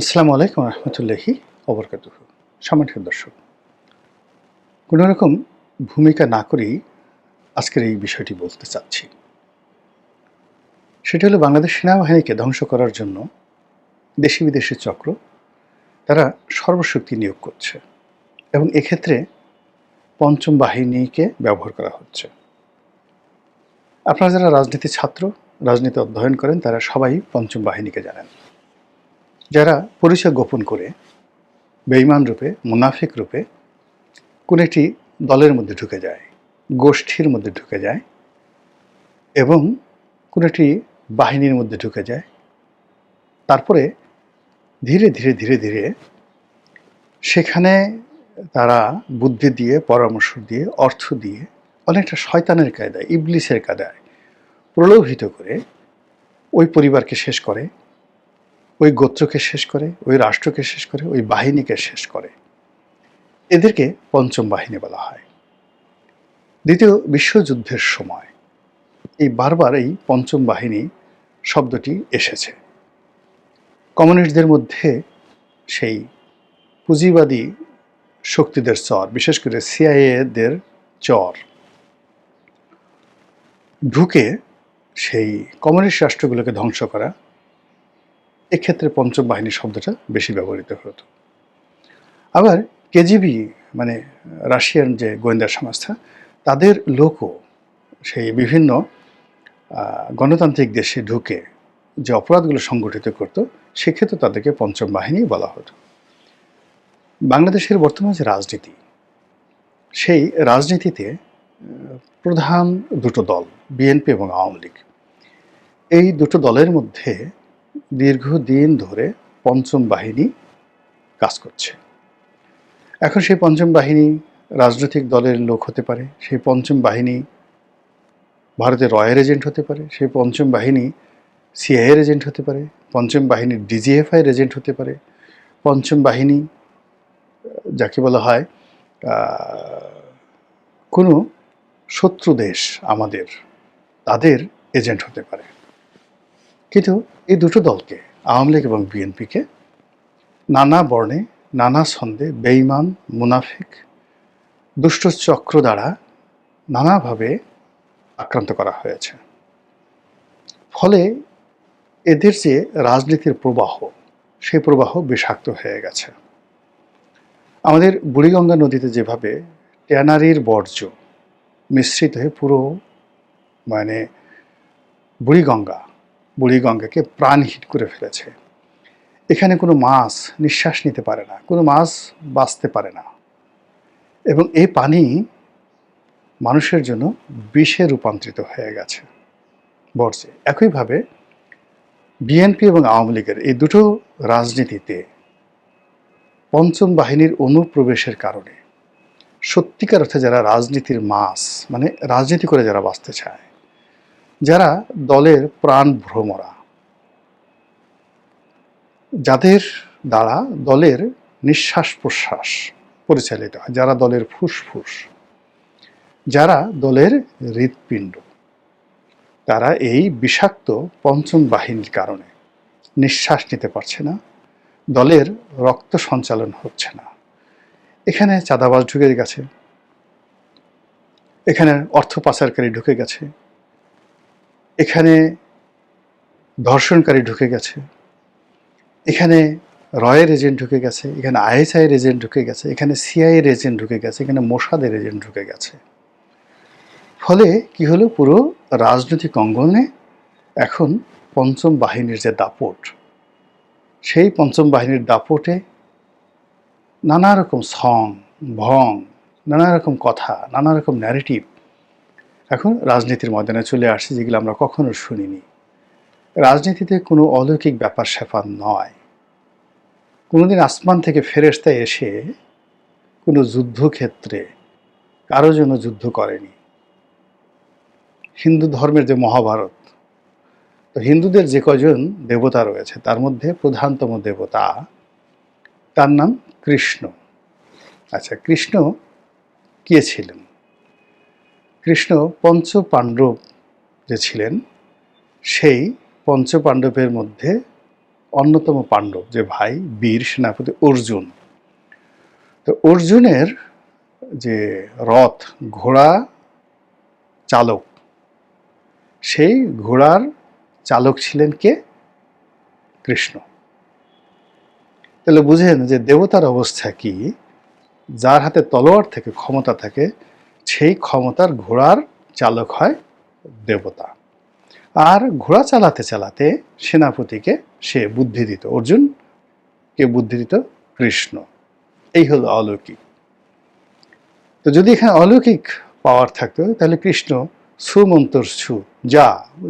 আসসালামু আলাইকুম রহমতুল্লাহি অবরকাত সামান্য দর্শক, কোনো রকম ভূমিকা না করেই আজকের এই বিষয়টি বলতে চাচ্ছি। সেটি হলো বাংলাদেশ সেনাবাহিনীকে ধ্বংস করার জন্য দেশি বিদেশি চক্র তারা সর্বশক্তি নিয়োগ করছে এবং এক্ষেত্রে পঞ্চম বাহিনীকে ব্যবহার করা হচ্ছে। আপনারা যারা রাজনীতি ছাত্র, রাজনীতি অধ্যয়ন করেন, তারা সবাই পঞ্চম বাহিনীকে জানেন। যারা পরিচয় গোপন করে বেইমান রূপে, মুনাফিক রূপে কোনো একটি দলের মধ্যে ঢুকে যায়, গোষ্ঠীর মধ্যে ঢুকে যায় এবং কোনো একটি বাহিনীর মধ্যে ঢুকে যায়, তারপরে ধীরে ধীরে ধীরে ধীরে সেখানে তারা বুদ্ধি দিয়ে, পরামর্শ দিয়ে, অর্থ দিয়ে অনেকটা শয়তানের কায়দায়, ইবলিসের কায়দায় প্রলোভিত করে ওই পরিবারকে শেষ করে। ওই গোত্রকে শেষ করে, ওই রাষ্ট্রকে শেষ করে, ওই বাহিনীকে শেষ করে। এদেরকে পঞ্চম বাহিনী বলা হয়। দ্বিতীয় বিশ্বযুদ্ধের সময় এই বারবার এই পঞ্চম বাহিনী শব্দটি এসেছে। কমিউনিস্টদের মধ্যে সেই পুঁজিবাদী শক্তিদের চর, বিশেষ করে সিআইএদের চর, ঢুকে সেই কমিউনিস্ট রাষ্ট্রগুলোকে ধ্বংস করা এক্ষেত্রে পঞ্চম বাহিনী শব্দটা বেশি ব্যবহৃত হতো। আবার কেজিবি মানে রাশিয়ান যে গোয়েন্দা সংস্থা, তাদের লোকও সেই বিভিন্ন গণতান্ত্রিক দেশে ঢুকে যে অপরাধগুলো সংগঠিত করত, সেক্ষেত্রে তাদেরকে পঞ্চম বাহিনী বলা হতো। বাংলাদেশের বর্তমান যে রাজনীতি, সেই রাজনীতিতে প্রধান দুটো দল, বিএনপি এবং আওয়ামী লীগ, এই দুটো দলের মধ্যে দীর্ঘদিন ধরে পঞ্চম বাহিনী কাজ করছে। এখন সেই পঞ্চম বাহিনী রাজনৈতিক দলের লোক হতে পারে, সেই পঞ্চম বাহিনী ভারতের রয়্যাল এজেন্ট হতে পারে, সেই পঞ্চম বাহিনী সিআইএর এজেন্ট হতে পারে, পঞ্চম বাহিনী ডিজিএফআইয়ের এজেন্ট হতে পারে, পঞ্চম বাহিনী যাকে বলা হয় কোনো শত্রু দেশ আমাদের, তাদের এজেন্ট হতে পারে। কিন্তু এই দুটো দলকে, আওয়ামী লীগ এবং বিএনপিকে, নানা বর্ণে, নানা ছন্দে বেইমান মুনাফিক, দুষ্ট চক্র দ্বারা নানাভাবে আক্রান্ত করা হয়েছে। ফলে এদের যে রাজনীতির প্রবাহ সেই প্রবাহ বিষাক্ত হয়ে গেছে। আমাদের বুড়িগঙ্গা নদীতে যেভাবে ট্যানারির বর্জ্য মিশ্রিত হয়ে পুরো মানে বুড়িগঙ্গা বুড়িগঙ্গাকে প্রাণহীন করে ফেলেছে। এখানে কোনো মাছ নিঃশ্বাস নিতে পারে না, কোনো মাছ বাঁচতে পারে না। এবং এই পানি মানুষের জন্য বিষে রূপান্তরিত হয়ে গেছে। বর্জ্যে একইভাবে বিএনপি এবং আওয়ামী লীগের এই দুটো রাজনীতিতে পঞ্চম বাহিনীর অনুপ্রবেশের কারণে সত্যিকার অর্থে যারা রাজনীতির মাস মানে রাজনীতি করে যারা বাঁচতে চায় যারা দলের প্রাণ ভ্রমরা। যাদের দ্বারা দলের নিঃশ্বাস প্রশ্বাস পরিচালিত হয়, যারা দলের ফুসফুস, যারা দলের হৃৎপিণ্ড, তারা এই বিষাক্ত পঞ্চম বাহিনীর কারণে নিঃশ্বাস নিতে পারছে না, দলের রক্ত সঞ্চালন হচ্ছে না। এখানে চাঁদাবাজ ঢুকে গেছে, এখানে অর্থ পাচারকারী ঢুকে গেছে এখানে ধর্ষণকারী ঢুকে গেছে। এখানে রয়ের এজেন্ট ঢুকে গেছে। এখানে আইএসআইয়ের এজেন্ট ঢুকে গেছে। এখানে সিআইয়ের এজেন্ট ঢুকে গেছে। এখানে মোসাদের এজেন্ট ঢুকে গেছে। ফলে কি হলো? পুরো রাজনৈতিক অঙ্গনে এখন পঞ্চম বাহিনীর যে দাপট, সেই পঞ্চম বাহিনীর দাপটে নানা রকম সং, ভং, নানা রকম কথা, নানা রকম ন্যারেটিভ এখন রাজনীতির ময়দানে চলে আসছে যেগুলো আমরা কখনো শুনিনি। রাজনীতিতে কোনো অলৌকিক ব্যাপার স্যাপার নয়। কোনোদিন আসমান থেকে ফেরেস্তা এসে কোনো যুদ্ধক্ষেত্রে কারও জন্য যুদ্ধ করেনি। হিন্দু ধর্মের যে মহাভারত, তো হিন্দুদের যে কজন দেবতা রয়েছে, তার মধ্যে প্রধানতম দেবতা তার নাম কৃষ্ণ। আচ্ছা কৃষ্ণ কে ছিলেন? কৃষ্ণ পঞ্চ পাণ্ডব যে ছিলেন। সেই পঞ্চ পাণ্ডবের মধ্যে অন্যতম পাণ্ডব যে ভাই বীর সেনাপতি অর্জুন। তো অর্জুনের যে রথ ঘোড়া চালক, সেই ঘোড়ার চালক ছিলেন কে? কৃষ্ণ। তাহলে বুঝেন যে দেবতার অবস্থা কি? যার হাতে তলোয়ার থেকে ক্ষমতা থাকে সেই ক্ষমতার ঘোড়ার চালক হয় দেবতা। আর ঘোড়া চালাতে চালাতে সেনাপতিকে সে বুদ্ধি দিত। অর্জুনকে বুদ্ধি দিত? কৃষ্ণ। এই হলো অলৌকিক। তো যদি এখানে অলৌকিক পাওয়ার থাকতো, তাহলে কৃষ্ণ সুমন্তর সু, যা,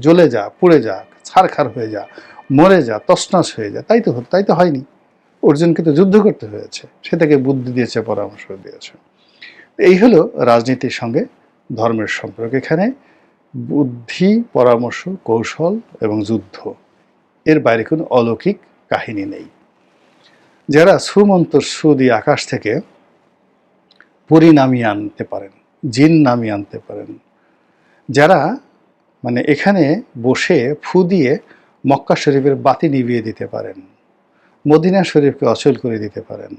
জ্বলে যা, পুড়ে যা, ছাড়খার হয়ে যা, মরে যা, তসনাস হয়ে যা, তাই তো তাই তো হয়নি। অর্জুনকে তো যুদ্ধ করতে হয়েছে। সে তাকে বুদ্ধি দিয়েছে, পরামর্শ দিয়েছে। এই হলো রাজনীতির সঙ্গে ধর্মের সম্পর্ক এখানে। বুদ্ধি, পরামর্শ, কৌশল এবং যুদ্ধ, এর বাইরে কোনো অলৌকিক কাহিনী নেই। যারা সুমন্তর সু দিয়ে আকাশ থেকে পরি নামিয়ে আনতে পারেন, জিন নামিয়ে আনতে পারেন, যারা মানে এখানে বসে ফু দিয়ে মক্কা শরীফের বাতি নিভিয়ে দিতে পারেন, মদিনা শরীফকে অচল করে দিতে পারেন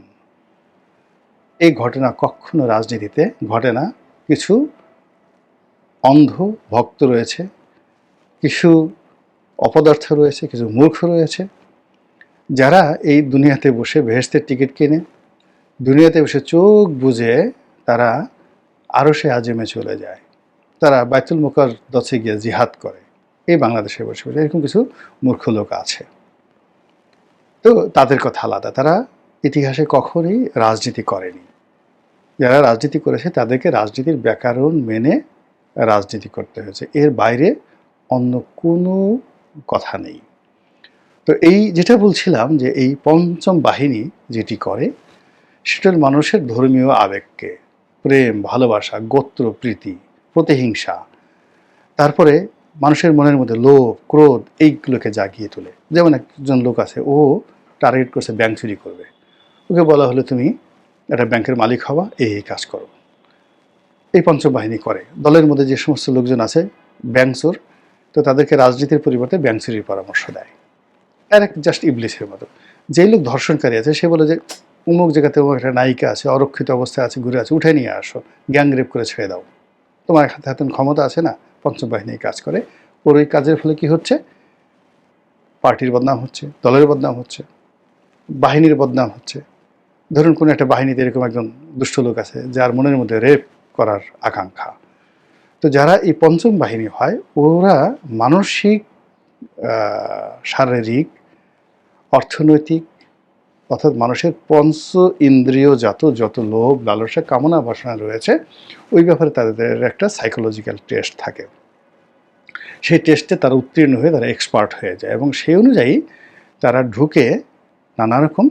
এই ঘটনা কখনো রাজনীতিতে ঘটে না। কিছু অন্ধ ভক্ত রয়েছে, কিছু অপদার্থ রয়েছে, কিছু মূর্খ রয়েছে, যারা এই দুনিয়াতে বসে ভেস্তের টিকিট কিনে, দুনিয়াতে বসে চোখ বুঝে তারা আরও সে আজমে চলে যায়। তারা বাইতুল মুকার দছে গিয়ে জিহাদ করে, এই বাংলাদেশে বসে বসে। এরকম কিছু মূর্খ লোক আছে। তো তাদের কথা আলাদা। তারা ইতিহাসে কখনোই রাজনীতি করেনি। যারা রাজনীতি করেছে, তাদেরকে রাজনীতির ব্যাকরণ মেনে রাজনীতি করতে হয়েছে। এর বাইরে অন্য কোনো কথা নেই। তো এই যেটা বলছিলাম যে এই পঞ্চম বাহিনী যেটি করে সেটার মানুষের ধর্মীয় আবেগকে, প্রেম, ভালোবাসা, গোত্র, প্রীতি, প্রতিহিংসা, তারপরে মানুষের মনের মধ্যে লোভ, ক্রোধ, এইগুলোকে জাগিয়ে তোলে। যেমন একজন লোক আছে, ও টার্গেট করছে, ব্যাংক চুরি করবে। ওকে বলা হলো, তুমি একটা ব্যাংকের মালিক হওয়া, এই এই কাজ করো। এই পঞ্চম বাহিনী করে। দলের মধ্যে যে সমস্ত লোকজন আছে, ব্যাংক চোর, তো তাদেরকে রাজনীতির পরিবর্তে ব্যাংক চুরির পরামর্শ দেয়। আর এক জাস্ট ইবলিসের মতো। যেই লোক ধর্ষণকারী আছে, সে বলে যে উমুক জায়গাতে ও একটা নায়িকা আছে, অরক্ষিত অবস্থায় আছে, ঘুরে আছে, উঠে নিয়ে আসো, গ্যাং রেপ করে ছেড়ে দাও। তোমার হাতে হাতে ক্ষমতা আছে না? পঞ্চম বাহিনী কাজ করে। ওর ওই কাজের ফলে কি হচ্ছে? পার্টির বদনাম হচ্ছে, দলের বদনাম হচ্ছে, বাহিনীর বদনাম হচ্ছে। ধরুন কোনো একটা বাহিনীতে এরকম একজন দুষ্ট লোক আছে, যার মনের মধ্যে রেপ করার আকাঙ্ক্ষা। তো যারা এই পঞ্চম বাহিনী হয়, ওরা মানসিক শারীরিক, অর্থনৈতিক, অর্থাৎ মানুষের পঞ্চ ইন্দ্রিয়জাত যত লোভ, লালসা, কামনা, বাসনা রয়েছে, ওই ব্যাপারে তাদের একটা সাইকোলজিক্যাল টেস্ট থাকে। সেই টেস্টে তারা উত্তীর্ণ হয়ে তারা এক্সপার্ট হয়ে যায় এবং সেই অনুযায়ী তারা ঢুকে নানা রকম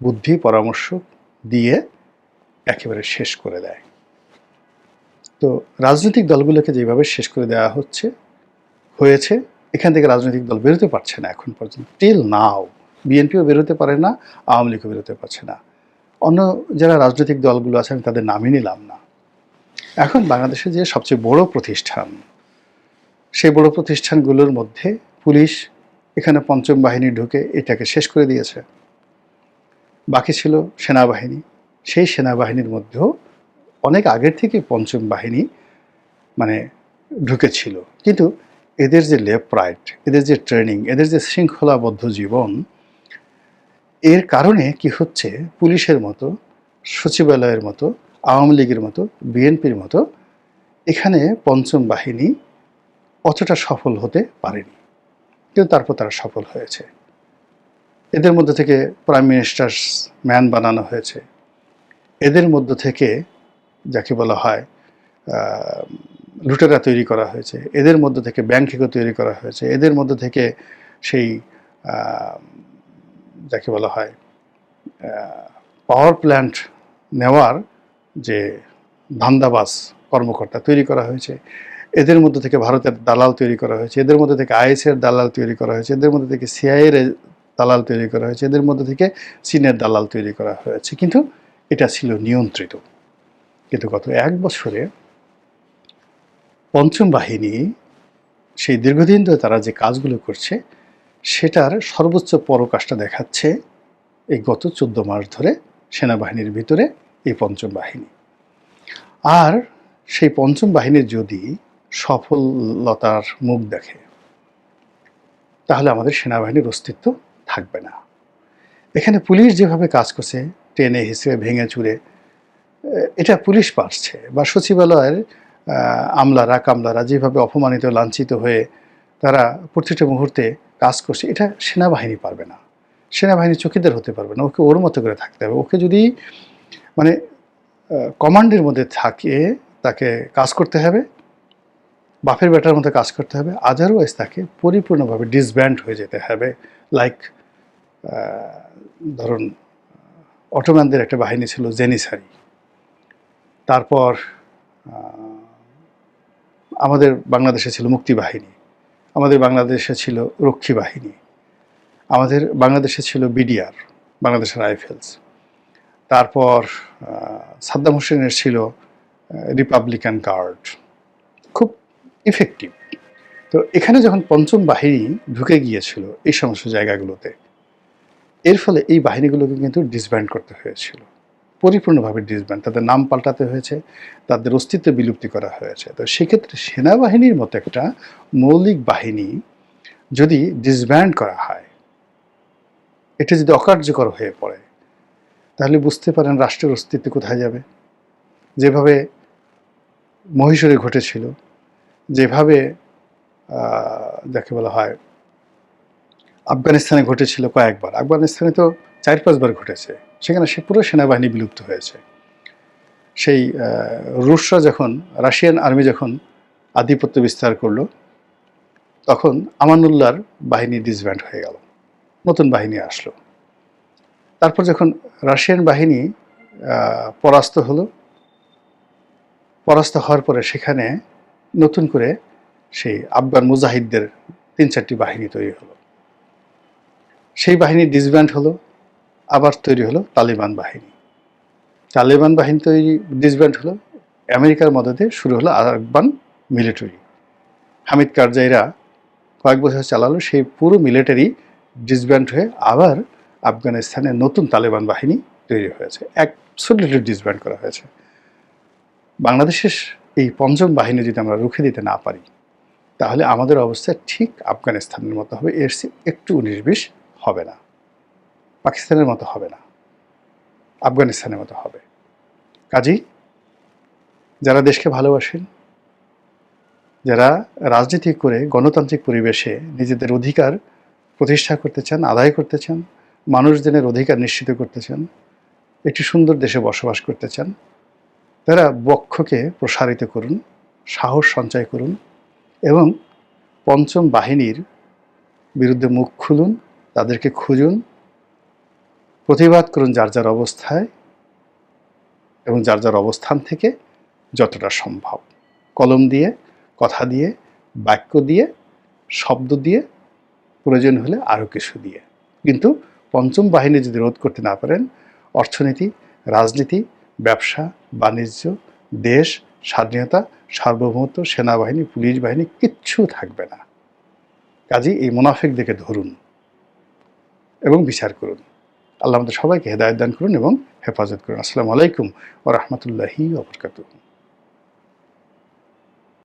বুদ্ধি, পরামর্শ দিয়ে একেবারে শেষ করে দেয়। তো রাজনৈতিক দলগুলোকে যেভাবে শেষ করে দেওয়া হচ্ছে, হয়েছে, এখান থেকে রাজনৈতিক দল বেরোতে পারছে না এখন পর্যন্ত। টিল নাও বিএনপিও বেরোতে পারে না, আওয়ামী লীগও বেরোতে পারছে না। অন্য যারা রাজনৈতিক দলগুলো আছে, আমি তাদের নামই নিলাম না। এখন বাংলাদেশে যে সবচেয়ে বড় প্রতিষ্ঠান, সেই বড় প্রতিষ্ঠানগুলোর মধ্যে পুলিশ, এখানে পঞ্চম বাহিনী ঢুকে এটাকে শেষ করে দিয়েছে। বাকি ছিল সেনাবাহিনী। সেই সেনাবাহিনীর মধ্যেও অনেক আগের থেকে পঞ্চম বাহিনী মানে ঢুকেছিল। কিন্তু এদের যে লেফট রাইট এদের যে ট্রেনিং, এদের যে শৃঙ্খলাবদ্ধ জীবন, এর কারণে কি হচ্ছে, পুলিশের মতো, সচিবালয়ের মতো, আওয়ামী লীগের মতো, বিএনপির মতো, এখানে পঞ্চম বাহিনী অতটা সফল হতে পারেনি। কিন্তু তারপর তারা সফল হয়েছে। এদের মধ্যে থেকে প্রাইম মিনিস্টার ম্যান বানানো হয়েছে। এদের মধ্য থেকে যাকে বলা হয় লুটেরা তৈরি করা হয়েছে। এদের মধ্য থেকে ব্যাংকিংও তৈরি করা হয়েছে। এদের মধ্য থেকে সেই যাকে বলা হয় পাওয়ার প্ল্যান্ট নেওয়ার যে ধান্দাবাস কর্মকর্তা তৈরি করা হয়েছে। এদের মধ্যে থেকে ভারতের দালাল তৈরি করা হয়েছে। এদের মধ্যে থেকে আইএসের দালাল তৈরি করা হয়েছে। এদের মধ্যে থেকে সিআইয়ের দালাল তৈরি করা হয়েছে। এদের মধ্যে থেকে চীনের দালাল তৈরি করা হয়েছে। কিন্তু এটা ছিল নিয়ন্ত্রিত। কিন্তু গত এক বছরে পঞ্চম বাহিনী সেই দীর্ঘদিন ধরে তারা যে কাজগুলো করছে, সেটার সর্বোচ্চ পরকাশটা দেখাচ্ছে এই গত চোদ্দ মাস ধরে সেনাবাহিনীর ভিতরে এই পঞ্চম বাহিনী। আর সেই পঞ্চম বাহিনীর যদি সফলতার মুখ দেখে, তাহলে আমাদের সেনাবাহিনীর অস্তিত্ব থাকবে না। এখানে পুলিশ যেভাবে কাজ করছে, টেনে হিসেবে ভেঙে চুরে, এটা পুলিশ পারছে বা সচিবালয়ের আমলারা, কামলারা যেভাবে অপমানিত, লাঞ্ছিত হয়ে তারা প্রতিটা মুহূর্তে কাজ করছে, এটা সেনাবাহিনী পারবে না। সেনাবাহিনী চকিদার হতে পারবে না, ওকে ওর মতো করে থাকতে হবে। ওকে যদি মানে কমান্ডের মধ্যে থাকে, তাকে কাজ করতে হবে বাপের বেটার মতো কাজ করতে হবে, আদারওয়াইজ তাকে পরিপূর্ণভাবে ডিসব্যান্ড হয়ে যেতে হবে। লাইক ধরুন, অটোম্যানদের একটা বাহিনী ছিল জেনিসারি। তারপর আমাদের বাংলাদেশে ছিল মুক্তি বাহিনী। আমাদের বাংলাদেশে ছিল রক্ষী বাহিনী। আমাদের বাংলাদেশে ছিল বিডিআর, বাংলাদেশের রাইফেলস। তারপর সাদ্দাম হোসেনের ছিল রিপাবলিকান গার্ড। খুব ইফেক্টিভ তো এখানে যখন পঞ্চম বাহিনী ঢুকে গিয়েছিল এই সমস্ত জায়গাগুলোতে, এর ফলে এই বাহিনীগুলোকে কিন্তু ডিসব্যান্ড করতে হয়েছিল। পরিপূর্ণভাবে ডিসব্যান্ড তাদের নাম পাল্টাতে হয়েছে, তাদের অস্তিত্ব বিলুপ্তি করা হয়েছে। তো সেক্ষেত্রে সেনাবাহিনীর মতো একটা মৌলিক বাহিনী যদি ডিসব্যান্ড করা হয়, এটা যদি অকার্যকর হয়ে পড়ে, তাহলে বুঝতে পারেন রাষ্ট্রের অস্তিত্ব কোথায় যাবে। যেভাবে মহীশূরে ঘটেছিল, যেভাবে যাকে বলা হয়, আফগানিস্তানে ঘটেছিল কয়েকবার। আফগানিস্তানে তো চার পাঁচবার ঘটেছে। সেখানে সে পুরো সেনাবাহিনী বিলুপ্ত হয়েছে। সেই রুশরা যখন, রাশিয়ান আর্মি যখন আধিপত্য বিস্তার করল, তখন আমানুল্লাহর বাহিনী ডিসব্যান্ড হয়ে গেল। নতুন বাহিনী আসলো। তারপর যখন রাশিয়ান বাহিনী পরাস্ত হলো, পরাস্ত হওয়ার পরে সেখানে নতুন করে সেই আফগান মুজাহিদদের তিন চারটি বাহিনী তৈরি হলো। সেই বাহিনী ডিসব্যান্ড হলো, আবার তৈরি হলো তালিবান বাহিনী। তালিবান বাহিনী তৈরি ডিসব্যান্ড হলো, আমেরিকার মদতে শুরু হলো আফগান মিলিটারি হামিদ কারজাইরা কয়েক বছর চালালো, সেই পুরো মিলিটারি ডিসব্যান্ড হয়ে আবার আফগানিস্তানে নতুন তালেবান বাহিনী তৈরি হয়েছে। অ্যাবসলিটলি ডিসব্যান্ড করা হয়েছে। বাংলাদেশের এই পঞ্চম বাহিনী যদি আমরা রুখে দিতে না পারি তাহলে আমাদের অবস্থা ঠিক আফগানিস্তানের মতো হবে। এর একটু বিশ হবে না। পাকিস্তানের মতো হবে না। আফগানিস্তানের মতো হবে। কাজেই যারা দেশকে ভালোবাসেন, যারা রাজনীতি করে গণতান্ত্রিক পরিবেশে নিজেদের অধিকার প্রতিষ্ঠা করতে চান, আদায় করতে চান, মানুষজনের অধিকার নিশ্চিত করতে চান, একটি সুন্দর দেশে বসবাস করতে চান, তারা বক্ষকে প্রসারিত করুন, সাহস সঞ্চয় করুন এবং পঞ্চম বাহিনীর বিরুদ্ধে মুখ খুলুন, তাদেরকে খুঁজুন, প্রতিবাদ করুন যার যার অবস্থায় এবং যার যার অবস্থান থেকে যতটা সম্ভব। কলম দিয়ে, কথা দিয়ে, বাক্য দিয়ে, শব্দ দিয়ে, প্রয়োজন হলে আরও কিছু দিয়ে। কিন্তু পঞ্চম বাহিনী যদি রোধ করতে না পারেন, অর্থনীতি, রাজনীতি, ব্যবসা, বাণিজ্য, দেশ, স্বাধীনতা সার্বভৌমত্ব, সেনাবাহিনী পুলিশ বাহিনী কিচ্ছু থাকবে না। কাজেই এই মুনাফিকদেরকে ধরুন এবং বিচার করুন। আল্লাহ আমাদের সবাইকে হেদায়ত দান করুন এবং হেফাজত করুন। আসসালামু আলাইকুম ও রহমতুল্লাহি ওবরকাতুহ